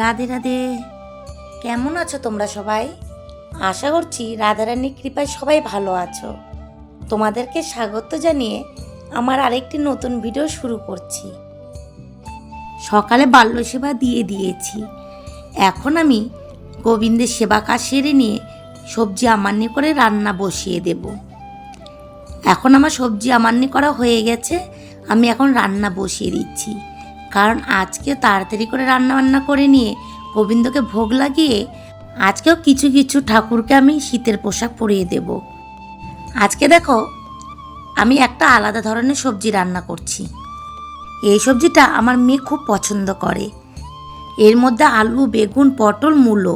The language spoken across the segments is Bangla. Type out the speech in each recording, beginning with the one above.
রাধে রাধে। কেমন আছো তোমরা সবাই? আশা করছি রাধারানীর কৃপায় সবাই ভালো আছো। তোমাদেরকে স্বাগত জানিয়ে আমার আরেকটি নতুন ভিডিও শুরু করছি। সকালে বাল্য সেবা দিয়ে দিয়েছি। এখন আমি গোবিন্দের সেবা কাজ সেরে নিয়ে সবজি আমান্নি করে রান্না বসিয়ে দেব। এখন আমার সবজি আমান্নি করা হয়ে গেছে, আমি এখন রান্না বসিয়ে দিচ্ছি। কারণ আজকে তাড়াতাড়ি করে রান্নাবান্না করে নিয়ে গোবিন্দকে ভোগ লাগিয়ে আজকেও কিছু কিছু ঠাকুরকে আমি শীতের পোশাক পরিয়ে দেব। আজকে দেখো, আমি একটা আলাদা ধরনের সবজি রান্না করছি। এই সবজিটা আমার মেয়ে খুব পছন্দ করে। এর মধ্যে আলু, বেগুন, পটল, মূলো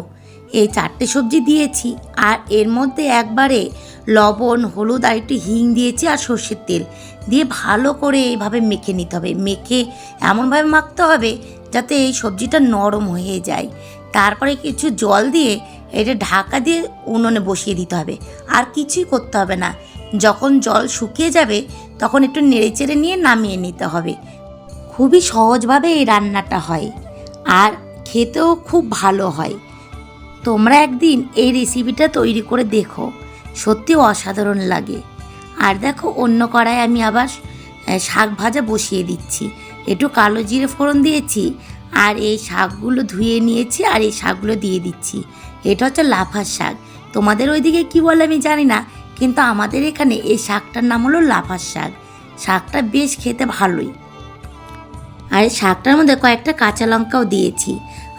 এই চারটে সবজি দিয়েছি আর এর মধ্যে একবারে লবণ, হলুদ আর একটু হিং দিয়েছি আর সর্ষের তেল। দিয়ে ভালো করে এইভাবে মেখে নিতে হবে। মেখে এমনভাবে মাখতে হবে যাতে এই সবজিটা নরম হয়ে যায়। তারপরে কিছু জল দিয়ে এটা ঢাকা দিয়ে উনুনে বসিয়ে দিতে হবে। আর কিছুই করতে হবে না। যখন জল শুকিয়ে যাবে তখন একটু নেড়েচেড়ে নিয়ে নামিয়ে নিতে হবে। খুবই সহজভাবে এই রান্নাটা হয়। আর খেতেও খুব ভালো হয়। তোমরা একদিন এই রেসিপিটা তৈরি করে দেখো। সত্যি অসাধারণ লাগে। আর দেখো, অন্য কড়ায় আমি আবার শাক ভাজা বসিয়ে দিচ্ছি। একটু কালো জিরে ফোড়ন দিয়েছি আর এই শাকগুলো ধুয়ে নিয়েছি আর এই শাকগুলো দিয়ে দিচ্ছি। এটা হচ্ছে লাফার শাক। তোমাদের ওইদিকে কি বলে আমি জানি না, কিন্তু আমাদের এখানে এই শাকটার নাম হলো লাফার শাক। শাকটা বেশ খেতে ভালোই। আর এই শাকটার মধ্যে কয়েকটা কাঁচা লঙ্কাও দিয়েছি।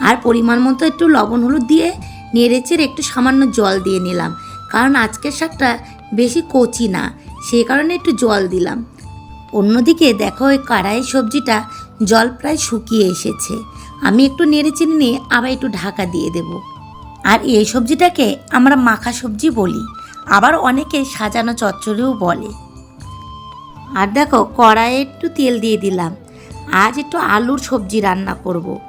আর পরিমাণ মতো একটু লবণ হলুদ দিয়ে নেড়েচেড়ে একটু সামান্য জল দিয়ে নিলাম। কারণ আজকের শাকটা বেশি কচি না সেই কারণে একটু জল দিলাম। অন্যদিকে দেখো ওই কড়াই সবজিটা জল প্রায় শুকিয়ে এসেছে। আমি একটু নেড়েচেড়ে নিয়ে আবার একটু ঢাকা দিয়ে দেব। আর এই সবজিটাকে আমরা মাখা সবজি বলি, আবার অনেকে সাজানো চচ্চড়িও বলে। আর দেখো কড়াইয়ে একটু তেল দিয়ে দিলাম। আজ একটু আলুর সবজি রান্না করব।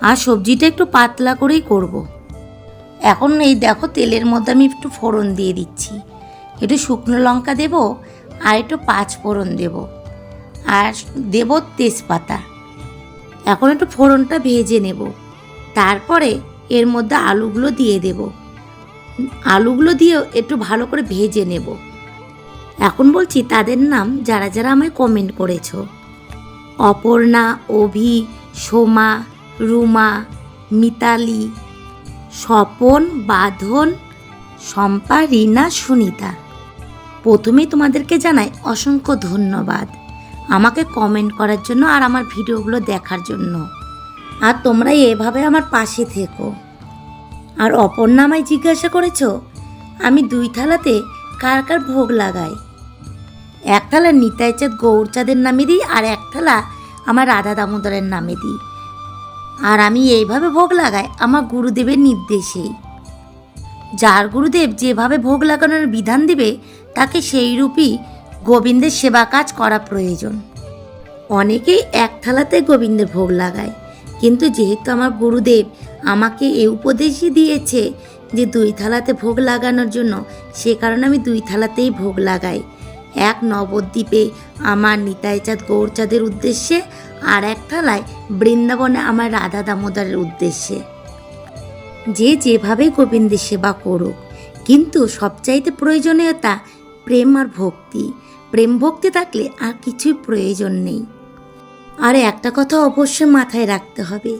আর সবজিটা একটু পাতলা করেই করব। এখন এই দেখো তেলের মধ্যে আমি একটু ফোড়ন দিয়ে দিচ্ছি। একটু শুকনো লঙ্কা দেব আর একটু পাঁচ ফোড়ন দেব। আর দেব তেজপাতা। এখন একটু ফোড়নটা ভেজে নেব। তারপরে এর মধ্যে আলুগুলো দিয়ে দেব। আলুগুলো দিয়েও একটু ভালো করে ভেজে নেব। এখন বলছি তাদের নাম যারা যারা আমায় কমেন্ট করেছ। অপর্ণা, অভি, সোমা, রুমা, মিতালি স্বপন, বাঁধন, শম্পা, রিনা, সুনিতা। প্রথমেই তোমাদেরকে জানাই অসংখ্য ধন্যবাদ আমাকে কমেন্ট করার জন্য আর আমার ভিডিওগুলো দেখার জন্য। আর তোমরা এভাবে আমার পাশে থেকো। আর অপর্ণা আমায় জিজ্ঞাসা করেছ, আমি দুই থালাতে কার কার ভোগ লাগাই? এক থালা নিতাই চাঁদ গৌরচাঁদের নামে দিই আর এক থালা আমার রাধা দামোদরের নামে দিই আর আমি এইভাবে ভোগ লাগাই আমার গুরুদেবের নির্দেশেই। যার গুরুদেব যেভাবে ভোগ লাগানোর বিধান দেবে, তাকে সেই রূপই গোবিন্দের সেবা কাজ করা প্রয়োজন। অনেকেই এক থালাতে গোবিন্দের ভোগ লাগায়, কিন্তু যেহেতু আমার গুরুদেব আমাকে এই উপদেশই দিয়েছে যে দুই থালাতে ভোগ লাগানোর জন্য, সে কারণে আমি দুই থালাতেই ভোগ লাগাই। এক নবদ্বীপে আমার নিতাইচাঁদ গৌরচাঁদের উদ্দেশ্যে আর এক থালায় বৃন্দাবনে আমার রাধা দামোদরের উদ্দেশ্যে। যে যেভাবে গোবিন্দের সেবা করুক, কিন্তু সবচাইতে প্রয়োজনীয়তা প্রেম আর ভক্তি। প্রেম ভক্তি থাকলে আর কিছুই প্রয়োজন নেই। আর একটা কথা অবশ্যই মাথায় রাখতে হবে,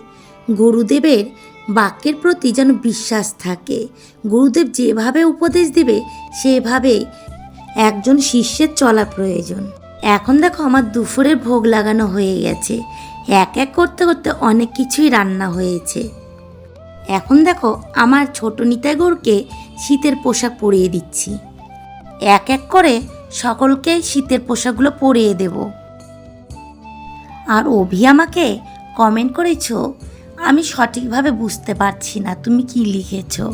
গুরুদেবের বাক্যের প্রতি যেন বিশ্বাস থাকে। গুরুদেব যেভাবে উপদেশ দেবে সেভাবে একজন শিষ্যের চলা প্রয়োজন। এখন দেখো আমার দুপুরের ভোগ লাগানো হয়ে গেছে। এক এক করতে করতে অনেক কিছুই রান্না হয়েছে। এখন দেখো আমার ছোট নিতাইগৌরকে শীতের পোশাক পরিয়ে দিচ্ছি। এক এক করে সকলকে শীতের পোশাকগুলো পরিয়ে দেব। আর অভি আমাকে কমেন্ট করেছ, আমি সঠিকভাবে বুঝতে পারছি না, তুমি কি লিখেছো?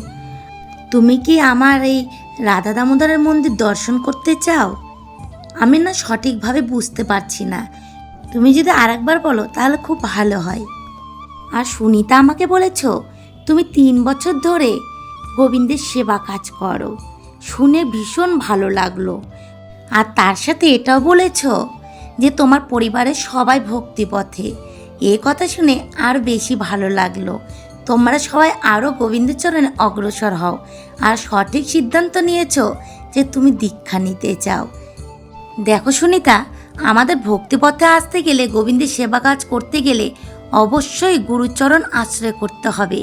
তুমি কি আমার এই রাধা দামোদরের মন্দির দর্শন করতে চাও? আমি না সঠিকভাবে বুঝতে পারছি না। তুমি যদি আরেকবার বলো, তাহলে খুব ভালো হয়। আর সুনিতা আমাকে বলেছ, তুমি তিন বছর ধরে গোবিন্দের সেবা কাজ করো। শুনে ভীষণ ভালো লাগল। আর তার সাথে এটাও বলেছ যে তোমার পরিবারের সবাই ভক্তিপথে। এ কথা শুনে আর বেশি ভালো লাগল। তোমরা সবাই আরও গোবিন্দচরণে অগ্রসর হও। আর সঠিক সিদ্ধান্ত নিয়েছ যে তুমি দীক্ষা নিতে চাও। দেখো সুনিতা, আমাদের ভক্তিপথে আসতে গেলে গোবিন্দের সেবা কাজ করতে গেলে অবশ্যই গুরুচরণ আশ্রয় করতে হবে।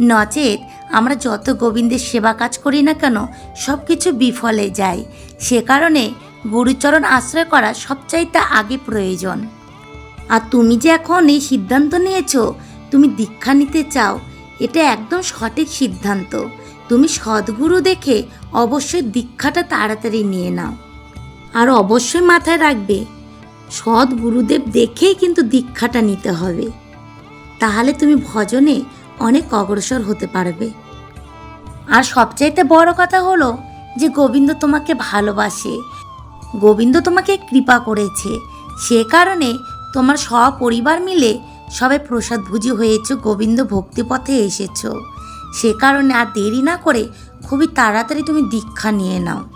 নচেত আমরা যত গোবিন্দের সেবা কাজ করি না কেন সব কিছু বিফলে যায়। সে কারণে গুরুচরণ আশ্রয় করা সবচাইতে আগে প্রয়োজন। আর তুমি যে এখন এই সিদ্ধান্ত নিয়েছো, তুমি দীক্ষা নিতে চাও, এটা একদম সঠিক সিদ্ধান্ত। তুমি সদ্গুরু দেখে অবশ্যই দীক্ষাটা তাড়াতাড়ি নিয়ে নাও। আর অবশ্যই মাথায় রাখবে। সৎ গুরুদেব দেখেই কিন্তু দীক্ষাটা নিতে হবে। তাহলে তুমি ভজনে অনেক অগ্রসর হতে পারবে। আর সবচাইতে বড় কথা হলো যে গোবিন্দ তোমাকে ভালোবাসে। গোবিন্দ তোমাকে কৃপা করেছে। সে কারণে তোমার সপরিবার মিলে সবাই প্রসাদ ভুজি হয়েছ, গোবিন্দ ভক্তিপথে এসেছ। সে কারণে আর দেরি না করে খুবই তাড়াতাড়ি তুমি দীক্ষা নিয়ে নাও।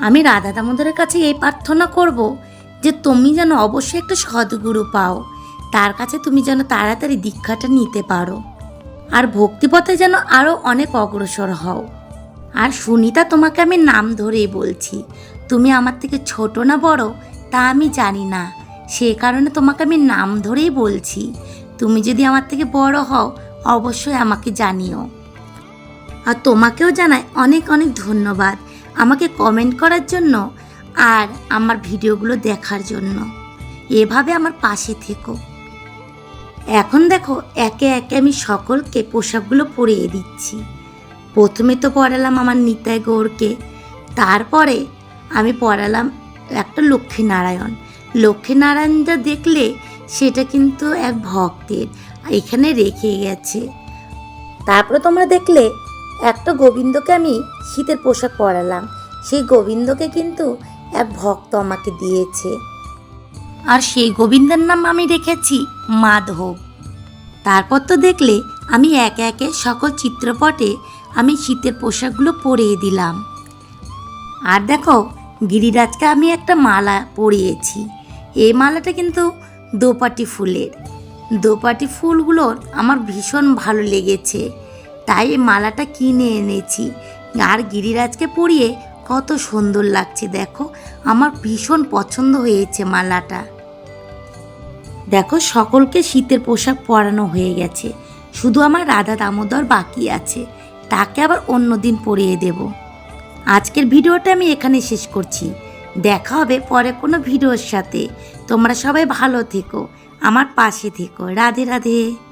আমি রাধা দামোদরের কাছে এই প্রার্থনা করব যে তুমি যেন অবশ্যই একটা সদ্গুরু পাও। তার কাছে তুমি যেন তাড়াতাড়ি দীক্ষাটা নিতে পারো। আর ভক্তিপথে যেন আরও অনেক অগ্রসর হও। আর সুনিতা, তোমাকে আমি নাম ধরেই বলছি। তুমি আমার থেকে ছোট না বড়, তা আমি জানি না। সে কারণে তোমাকে আমি নাম ধরেই বলছি। তুমি যদি আমার থেকে বড় হও, অবশ্যই আমাকে জানিও। আর তোমাকেও জানাই অনেক অনেক ধন্যবাদ। আমাকে কমেন্ট করার জন্য আর আমার ভিডিওগুলো দেখার জন্য। এভাবে আমার পাশে থেকো। এখন দেখো, একে একে আমি সকলকে পোশাকগুলো পরিয়ে দিচ্ছি। প্রথমে তো পড়ালাম আমার নিতাই গৌরকে, তারপরে আমি পড়ালাম একটা লক্ষ্মীনারায়ণ। লক্ষ্মীনারায়ণটা দেখলে সেটা কিন্তু এক ভক্তের, এখানে রেখে গেছে। তারপরে তোমরা দেখলে একটা গোবিন্দকে আমি শীতের পোশাক পরালাম। সেই গোবিন্দকে কিন্তু এক ভক্ত আমাকে দিয়েছে। আর সেই গোবিন্দের নাম আমি রেখেছি মাধব। তারপর তো দেখলে আমি একে একে সকল চিত্রপটে আমি শীতের পোশাকগুলো পরিয়ে দিলাম। আর দেখো, গিরিরাজকে আমি একটা মালা পরিয়েছি। এই মালাটা কিন্তু দোপাটি ফুলের। দোপাটি ফুলগুলোর আমার ভীষণ ভালো লেগেছে। তাই মালাটা কিনে এনেছি। আর গিরিরাজকে পরিয়ে কত সুন্দর লাগছে দেখো। আমার ভীষণ পছন্দ হয়েছে মালাটা। দেখো, সকলকে শীতের পোশাক পরানো হয়ে গেছে। শুধু আমার রাধা দামোদর বাকি আছে। তাকে আবার অন্য দিন পরিয়ে দেব। আজকের ভিডিওটা আমি এখানে শেষ করছি। দেখা হবে পরে কোনো ভিডিওর সাথে। তোমরা সবাই ভালো থেকো। আমার পাশে থেকো। রাধে রাধে।